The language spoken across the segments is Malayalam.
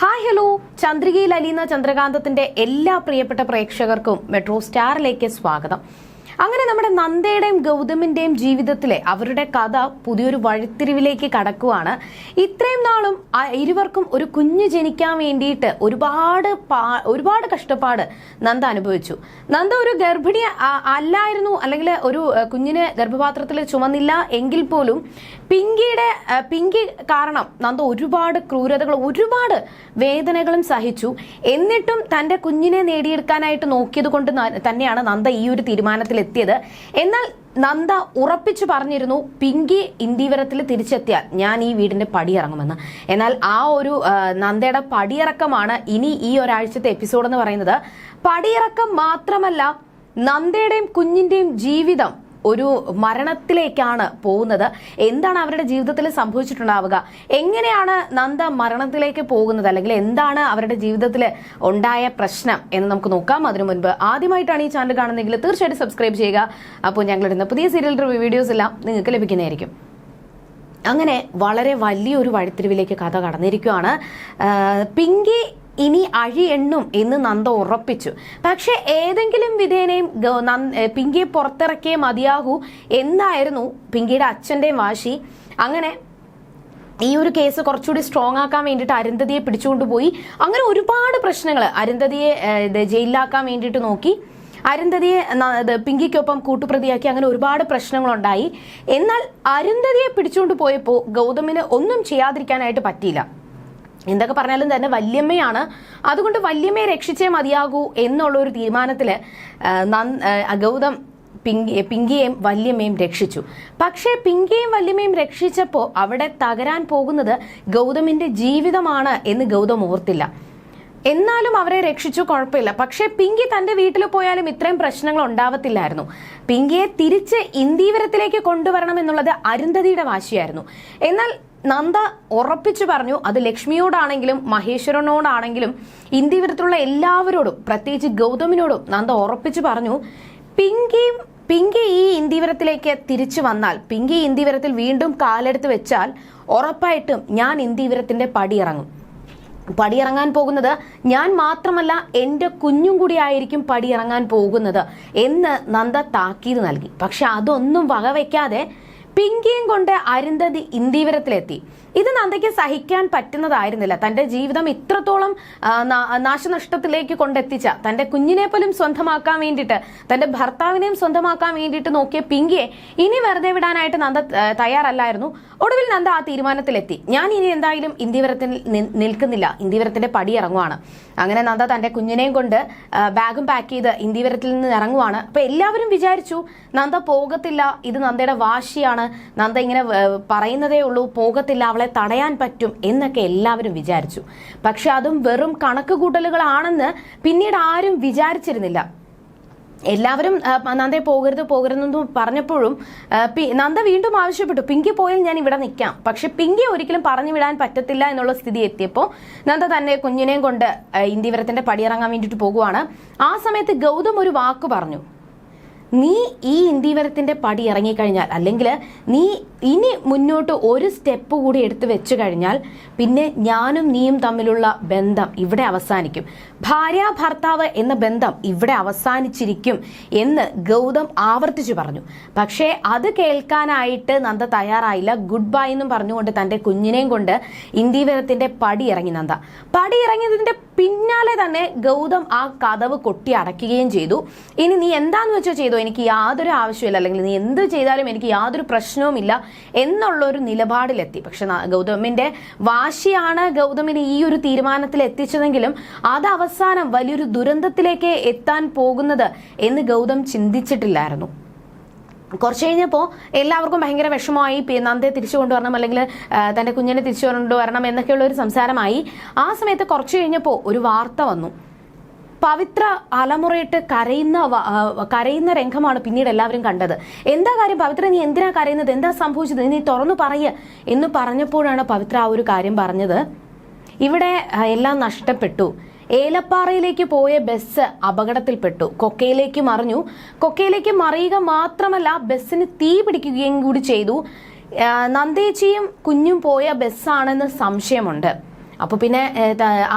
Hi hello. ചന്ദ്രികയിൽ അലിയുന്ന ചന്ദ്രകാന്തത്തിന്റെ എല്ലാ പ്രിയപ്പെട്ട പ്രേക്ഷകർക്കും മെട്രോ സ്റ്റാറിലേക്ക് സ്വാഗതം. അങ്ങനെ നമ്മുടെ നന്ദയുടെയും ഗൗതമിന്റെയും ജീവിതത്തിലെ അവരുടെ കഥ പുതിയൊരു വഴിത്തിരിവിലേക്ക് കടക്കുവാണ്. ഇത്രയും നാളും ഇരുവർക്കും ഒരു കുഞ്ഞ് ജനിക്കാൻ വേണ്ടിയിട്ട് ഒരുപാട് ഒരുപാട് കഷ്ടപ്പാട് നന്ദ അനുഭവിച്ചു. നന്ദ ഒരു ഗർഭിണി അല്ലായിരുന്നു അല്ലെങ്കിൽ ഒരു കുഞ്ഞിനെ ഗർഭപാത്രത്തിൽ ചുമന്നില്ല എങ്കിൽ പോലും പിങ്കിയുടെ പിങ്കി കാരണം നന്ദ ഒരുപാട് ക്രൂരതകൾ ഒരുപാട് വേദനകളും സഹിച്ചു. എന്നിട്ടും തന്റെ കുഞ്ഞിനെ നേടിയെടുക്കാനായിട്ട് നോക്കിയത് കൊണ്ട് തന്നെയാണ് നന്ദ ഈ ഒരു തീരുമാനത്തിൽ എത്തിയത്. എന്നാൽ നന്ദ ഉറപ്പിച്ചു പറഞ്ഞിരുന്നു പിങ്കി ഇന്ദീവരത്തിൽ തിരിച്ചെത്തിയാൽ ഞാൻ ഈ വീടിന്റെ പടിയിറങ്ങുമെന്ന്. എന്നാൽ ആ ഒരു നന്ദയുടെ പടിയിറക്കമാണ് ഇനി ഈ ഒരാഴ്ചത്തെ എപ്പിസോഡ് എന്ന് പറയുന്നത്. പടിയിറക്കം മാത്രമല്ല നന്ദയുടെയും കുഞ്ഞിന്റെയും ജീവിതം ഒരു മരണത്തിലേക്കാണ് പോകുന്നത്. എന്താണ് അവരുടെ ജീവിതത്തിൽ സംഭവിച്ചിട്ടുണ്ടാവുക? എങ്ങനെയാണ് നന്ദ മരണത്തിലേക്ക് പോകുന്നത്? അല്ലെങ്കിൽ എന്താണ് അവരുടെ ജീവിതത്തിൽ ഉണ്ടായ പ്രശ്നം എന്ന് നമുക്ക് നോക്കാം. അതിനു മുൻപ് ആദ്യമായിട്ടാണ് ഈ ചാനൽ കാണുന്നതെങ്കിൽ തീർച്ചയായിട്ടും സബ്സ്ക്രൈബ് ചെയ്യുക. അപ്പോൾ ഞങ്ങളിടുന്ന പുതിയ സീരിയൽ റിവ്യൂ വീഡിയോസ് എല്ലാം നിങ്ങൾക്ക് ലഭിക്കുന്നതായിരിക്കും. അങ്ങനെ വളരെ വലിയൊരു വഴിത്തിരിവിലേക്ക് കഥ കടന്നിരിക്കുകയാണ്. പിങ്കി ഇനി അഴി എണ്ണും എന്ന് നന്ദ ഉറപ്പിച്ചു. പക്ഷെ ഏതെങ്കിലും വിധേനയും പിങ്കിയെ പുറത്തിറക്കിയേ മതിയാകൂ എന്നായിരുന്നു പിങ്കിയുടെ അച്ഛന്റെയും വാശി. അങ്ങനെ ഈ ഒരു കേസ് കുറച്ചുകൂടി സ്ട്രോങ് ആക്കാൻ വേണ്ടിയിട്ട് അരുന്ധതിയെ പിടിച്ചുകൊണ്ടുപോയി അങ്ങനെ ഒരുപാട് പ്രശ്നങ്ങൾ അരുന്ധതിയെ ജയിലിലാക്കാൻ വേണ്ടിയിട്ട് നോക്കി. അരുന്ധതിയെ പിങ്കിക്കൊപ്പം കൂട്ടുപ്രതിയാക്കി അങ്ങനെ ഒരുപാട് പ്രശ്നങ്ങളുണ്ടായി. എന്നാൽ അരുന്ധതിയെ പിടിച്ചുകൊണ്ട് പോയപ്പോൾ ഗൗതമിന് ഒന്നും ചെയ്യാതിരിക്കാനായിട്ട് പറ്റിയില്ല. എന്തൊക്കെ പറഞ്ഞാലും തന്നെ വല്യമ്മയാണ്. അതുകൊണ്ട് വല്യമ്മയെ രക്ഷിച്ചേ മതിയാകൂ എന്നുള്ള ഒരു തീരുമാനത്തിൽ ഗൗതം പിങ്കി പിങ്കിയെയും വല്യമ്മയും രക്ഷിച്ചു. പക്ഷേ പിങ്കിയെയും വല്യമ്മയും രക്ഷിച്ചപ്പോൾ അവിടെ തകരാൻ പോകുന്നത് ഗൗതമിന്റെ ജീവിതമാണ് എന്ന് ഗൗതം ഓർത്തില്ല. എന്നാലും അവരെ രക്ഷിച്ചു കുഴപ്പമില്ല. പക്ഷേ പിങ്കി തന്റെ വീട്ടിൽ പോയാലും ഇത്രയും പ്രശ്നങ്ങൾ ഉണ്ടാവത്തില്ലായിരുന്നു. പിങ്കിയെ തിരിച്ച് ഇന്ദീവരത്തിലേക്ക് കൊണ്ടുവരണം എന്നുള്ളത് അരുന്ധതിയുടെ വാശിയായിരുന്നു. എന്നാൽ നന്ദ ഉറപ്പിച്ചു പറഞ്ഞു അത് ലക്ഷ്മിയോടാണെങ്കിലും മഹേശ്വരനോടാണെങ്കിലും ഇന്ദീവരത്തിലുള്ള എല്ലാവരോടും പ്രത്യേകിച്ച് ഗൗതമിനോടും നന്ദ ഉറപ്പിച്ചു പറഞ്ഞു. പിങ്കിയും പിങ്കി ഈ ഇന്ത്യവരത്തിലേക്ക് തിരിച്ചു വന്നാൽ പിങ്കി ഇന്ത്യവരത്തിൽ വീണ്ടും കാലെടുത്ത് വെച്ചാൽ ഉറപ്പായിട്ടും ഞാൻ ഇന്ത്യവരത്തിന്റെ പടിയിറങ്ങും. പടിയിറങ്ങാൻ പോകുന്നത് ഞാൻ മാത്രമല്ല എന്റെ കുഞ്ഞും കൂടി ആയിരിക്കും പടിയിറങ്ങാൻ പോകുന്നത് എന്ന് നന്ദ താക്കീത് നൽകി. പക്ഷെ അതൊന്നും വകവെക്കാതെ പിങ്കിയും കൊണ്ട് അരുന്ധതി ഇന്ദീവരത്തിലെത്തി. ഇത് നന്ദയ്ക്ക് സഹിക്കാൻ പറ്റുന്നതായിരുന്നില്ല. തന്റെ ജീവിതം ഇത്രത്തോളം നാശനഷ്ടത്തിലേക്ക് കൊണ്ടെത്തിച്ച തന്റെ കുഞ്ഞിനെ പോലും സ്വന്തമാക്കാൻ വേണ്ടിയിട്ട് തന്റെ ഭർത്താവിനെയും സ്വന്തമാക്കാൻ വേണ്ടിയിട്ട് നോക്കിയ പിങ്കിയെ ഇനി വെറുതെ വിടാനായിട്ട് നന്ദ തയ്യാറല്ലായിരുന്നു. ഒടുവിൽ നന്ദ ആ തീരുമാനത്തിലെത്തി. ഞാൻ ഇനി എന്തായാലും ഇന്ദീവരത്തിൽ നിൽക്കുന്നില്ല. ഇന്ദീവരത്തിന്റെ പടി ഇറങ്ങുവാണ്. അങ്ങനെ നന്ദ തന്റെ കുഞ്ഞിനെയും കൊണ്ട് ബാഗും പാക്ക് ചെയ്ത് ഇന്ദീവരത്തിൽ നിന്ന് ഇറങ്ങുവാണ്. അപ്പൊ എല്ലാവരും വിചാരിച്ചു നന്ദ പോകത്തില്ല. ഇത് നന്ദയുടെ വാശിയാണ്. നന്ദ ഇങ്ങനെ പറയുന്നതേ ഉള്ളൂ പോകത്തില്ല അവളെ തടയാൻ പറ്റും എന്നൊക്കെ എല്ലാവരും വിചാരിച്ചു. പക്ഷെ അതും വെറും കണക്ക് കൂട്ടലുകളാണെന്ന് പിന്നീട് ആരും വിചാരിച്ചിരുന്നില്ല. എല്ലാവരും നന്ദയെ പോകരുത് പോകരുതെന്ന് പറഞ്ഞപ്പോഴും നന്ദ വീണ്ടും ആവശ്യപ്പെട്ടു. പിങ്കി പോയാൽ ഞാൻ ഇവിടെ നിൽക്കാം പക്ഷെ പിങ്കി ഒരിക്കലും പറഞ്ഞു വിടാൻ പറ്റത്തില്ല എന്നുള്ള സ്ഥിതി എത്തിയപ്പോൾ നന്ദ തന്നെ കുഞ്ഞിനെയും കൊണ്ട് ഇന്ത്യവരത്തിന്റെ പടിയിറങ്ങാൻ വേണ്ടിയിട്ട് പോകുവാണ്. ആ സമയത്ത് ഗൗതം ഒരു വാക്ക് പറഞ്ഞു. നീ ഈ ഇന്ദീവരത്തിന്റെ പടി ഇറങ്ങിക്കഴിഞ്ഞാൽ അല്ലെങ്കിൽ നീ ഇനി മുന്നോട്ട് ഒരു സ്റ്റെപ്പ് കൂടി എടുത്തു വെച്ചു കഴിഞ്ഞാൽ പിന്നെ ഞാനും നീയും തമ്മിലുള്ള ബന്ധം ഇവിടെ അവസാനിക്കും. ഭാര്യ ഭർത്താവ് എന്ന ബന്ധം ഇവിടെ അവസാനിച്ചിരിക്കും എന്ന് ഗൗതം ആവർത്തിച്ചു പറഞ്ഞു. പക്ഷേ അത് കേൾക്കാനായിട്ട് നന്ദ തയ്യാറായില്ല. ഗുഡ് ബൈ എന്നും പറഞ്ഞുകൊണ്ട് തന്റെ കുഞ്ഞിനെയും കൊണ്ട് ഇന്ദീവരത്തിന്റെ പടി ഇറങ്ങി നന്ദ. പടി ഇറങ്ങിയതിന്റെ പിന്നാലെ തന്നെ ഗൗതം ആ കഥവ് കൊട്ടി അടയ്ക്കുകയും ചെയ്തു. ഇനി നീ എന്താന്ന് വെച്ചോ ചെയ്തോ? എനിക്ക് യാതൊരു ആവശ്യമില്ല അല്ലെങ്കിൽ നീ എന്ത് ചെയ്താലും എനിക്ക് യാതൊരു പ്രശ്നവുമില്ല എന്നുള്ള ഒരു നിലപാടിലെത്തി. പക്ഷെ ഗൗതമിന്റെ വാശിയാണ് ഗൗതമിനെ ഈ ഒരു തീരുമാനത്തിൽ എത്തിച്ചതെങ്കിലും അത് അവസാനം വലിയൊരു ദുരന്തത്തിലേക്ക് എത്താൻ പോകുന്നത് എന്ന് ഗൗതം ചിന്തിച്ചിട്ടില്ലായിരുന്നു. കുറച്ച് കഴിഞ്ഞപ്പോൾ എല്ലാവർക്കും ഭയങ്കര വിഷമമായി. നന്ദയെ തിരിച്ചു കൊണ്ടുവരണം അല്ലെങ്കിൽ തന്റെ കുഞ്ഞിനെ തിരിച്ചു കൊണ്ടുവരണം എന്നൊക്കെയുള്ള ഒരു സംസാരമായി. ആ സമയത്ത് കുറച്ച് കഴിഞ്ഞപ്പോൾ ഒരു വാർത്ത വന്നു. പവിത്ര അലമുറയിട്ട് കരയുന്ന കരയുന്ന രംഗമാണ് പിന്നീട് എല്ലാവരും കണ്ടത്. എന്താ കാര്യം? പവിത്ര നീ എന്തിനാ കരയുന്നത്? എന്താ സംഭവിച്ചത്? നീ തുറന്നു പറയ എന്ന് പറഞ്ഞപ്പോഴാണ് പവിത്ര ആ ഒരു കാര്യം പറഞ്ഞത്. ഇവിടെ എല്ലാം നഷ്ടപ്പെട്ടു. ഏലപ്പാറയിലേക്ക് പോയ ബസ് അപകടത്തിൽപ്പെട്ടു. കൊക്കയിലേക്ക് മറിഞ്ഞു. കൊക്കയിലേക്ക് മറിയുക മാത്രമല്ല ബസ്സിന് തീ പിടിക്കുകയും കൂടി ചെയ്തു. നന്ദേച്ചിയും കുഞ്ഞും പോയ ബസ്സാണെന്ന് സംശയമുണ്ട്. അപ്പോൾ പിന്നെ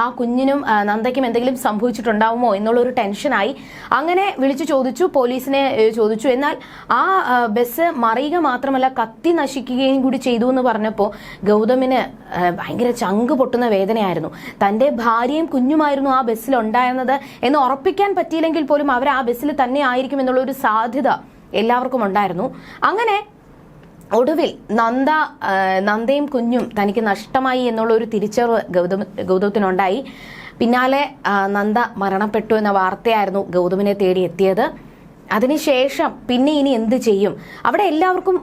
ആ കുഞ്ഞിനും നന്ദയ്ക്കും എന്തെങ്കിലും സംഭവിച്ചിട്ടുണ്ടാവുമോ എന്നുള്ളൊരു ടെൻഷനായി അങ്ങനെ വിളിച്ചു ചോദിച്ചു പോലീസിനെ ചോദിച്ചു. എന്നാൽ ആ ബസ് മറിയുക മാത്രമല്ല കത്തി നശിക്കുകയും കൂടി ചെയ്തു എന്ന് പറഞ്ഞപ്പോൾ ഗൗതമിന് ഭയങ്കര ചങ്ക് പൊട്ടുന്ന വേദനയായിരുന്നു. തന്റെ ഭാര്യയും കുഞ്ഞുമായിരുന്നു ആ ബസ്സിൽ ഉണ്ടായിരുന്നത് എന്ന് ഉറപ്പിക്കാൻ പറ്റിയില്ലെങ്കിൽ പോലും അവർ ആ ബസ്സിൽ തന്നെ ആയിരിക്കും എന്നുള്ള ഒരു സാധ്യത എല്ലാവർക്കും ഉണ്ടായിരുന്നു. അങ്ങനെ ഒടുവിൽ നന്ദ നന്ദയും കുഞ്ഞും തനിക്ക് നഷ്ടമായി എന്നുള്ള ഒരു തിരിച്ചറിവ് ഗൗതമ ഗൗതമത്തിനുണ്ടായി. പിന്നാലെ നന്ദ മരണപ്പെട്ടു എന്ന വാർത്തയായിരുന്നു ഗൗതമിനെ തേടി എത്തിയത്. അതിനുശേഷം പിന്നെ ഇനി എന്ത് ചെയ്യും? അവിടെ എല്ലാവർക്കും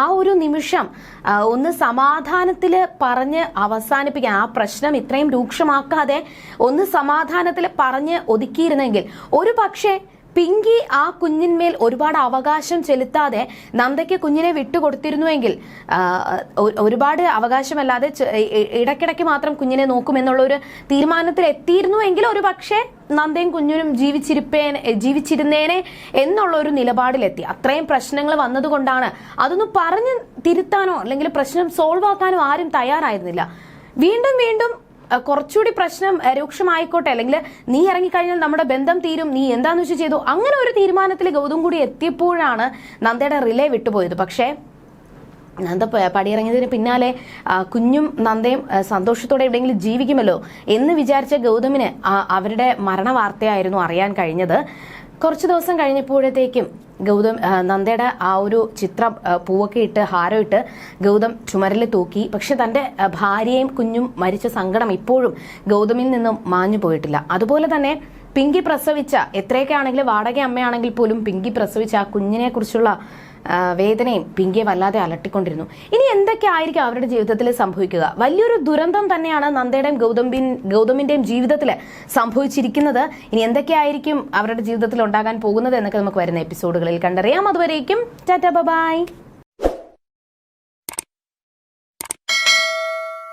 ആ ഒരു നിമിഷം ഒന്ന് സമാധാനത്തിൽ പറഞ്ഞ് അവസാനിപ്പിക്കാൻ ആ പ്രശ്നം ഇത്രയും രൂക്ഷമാക്കാതെ ഒന്ന് സമാധാനത്തിൽ പറഞ്ഞ് ഒതുക്കിയിരുന്നെങ്കിൽ ഒരു പക്ഷേ പിങ്കി ആ കുഞ്ഞിന്മേൽ ഒരുപാട് അവകാശം ചെലുത്താതെ നന്ദയ്ക്ക് കുഞ്ഞിനെ വിട്ടുകൊടുത്തിരുന്നുവെങ്കിൽ ഒരുപാട് അവകാശമല്ലാതെ ഇടയ്ക്കിടയ്ക്ക് മാത്രം കുഞ്ഞിനെ നോക്കുമെന്നുള്ള ഒരു തീരുമാനത്തിൽ എത്തിയിരുന്നുവെങ്കിൽ ഒരു പക്ഷേ നന്ദയും കുഞ്ഞിനും ജീവിച്ചിരിപ്പേനെ ജീവിച്ചിരുന്നേനെ എന്നുള്ള ഒരു നിലപാടിലെത്തി. അത്രയും പ്രശ്നങ്ങൾ വന്നതുകൊണ്ടാണ്. അതൊന്നും പറഞ്ഞ് തിരുത്താനോ അല്ലെങ്കിൽ പ്രശ്നം സോൾവ് ആക്കാനോ ആരും തയ്യാറായിരുന്നില്ല. വീണ്ടും വീണ്ടും കുറച്ചുകൂടി പ്രശ്നം രൂക്ഷമായിക്കോട്ടെ. അല്ലെങ്കിൽ നീ ഇറങ്ങിക്കഴിഞ്ഞാൽ നമ്മുടെ ബന്ധം തീരും. നീ എന്താന്ന് വെച്ച് ചെയ്തു? അങ്ങനെ ഒരു തീരുമാനത്തിൽ ഗൗതം കൂടി എത്തിയപ്പോഴാണ് നന്ദയുടെ റിലേ വിട്ടുപോയത്. പക്ഷേ നന്ദ പടിയിറങ്ങിയതിന് പിന്നാലെ കുഞ്ഞും നന്ദയും സന്തോഷത്തോടെ എവിടെയെങ്കിലും ജീവിക്കുമല്ലോ എന്ന് വിചാരിച്ച ഗൗതമിന് അവരുടെ മരണ വാർത്തയായിരുന്നു അറിയാൻ കഴിഞ്ഞത്. കുറച്ച് ദിവസം കഴിഞ്ഞപ്പോഴത്തേക്കും ഗൗതം നന്ദയുടെ ആ ഒരു ചിത്രം പൂവൊക്കെ ഇട്ട് ഹാരം ഇട്ട് ഗൗതം ചുമരിൽ തൂക്കി. പക്ഷെ തന്റെ ഭാര്യയും കുഞ്ഞും മരിച്ച സങ്കടം ഇപ്പോഴും ഗൗതമിൽ നിന്നും മാഞ്ഞു പോയിട്ടില്ല. അതുപോലെ തന്നെ പിങ്കി പ്രസവിച്ച എത്രയൊക്കെ ആണെങ്കിലും വാടക അമ്മയാണെങ്കിൽ പോലും പിങ്കി പ്രസവിച്ച ആ കുഞ്ഞിനെ കുറിച്ചുള്ള വേദനയും പിങ്കിയെ വല്ലാതെ അലട്ടിക്കൊണ്ടിരുന്നു. ഇനി എന്തൊക്കെ ആയിരിക്കും അവരുടെ ജീവിതത്തിൽ സംഭവിക്കുക? വലിയൊരു ദുരന്തം തന്നെയാണ് നന്ദയുടെയും ഗൗതമ്പിൻ ഗൗതമിന്റെയും ജീവിതത്തിൽ സംഭവിച്ചിരിക്കുന്നത്. ഇനി എന്തൊക്കെയായിരിക്കും അവരുടെ ജീവിതത്തിൽ ഉണ്ടാകാൻ പോകുന്നത് എന്നൊക്കെ നമുക്ക് വരുന്ന എപ്പിസോഡുകളിൽ കണ്ടറിയാം. അതുവരേക്കും ടാറ്റ ബൈ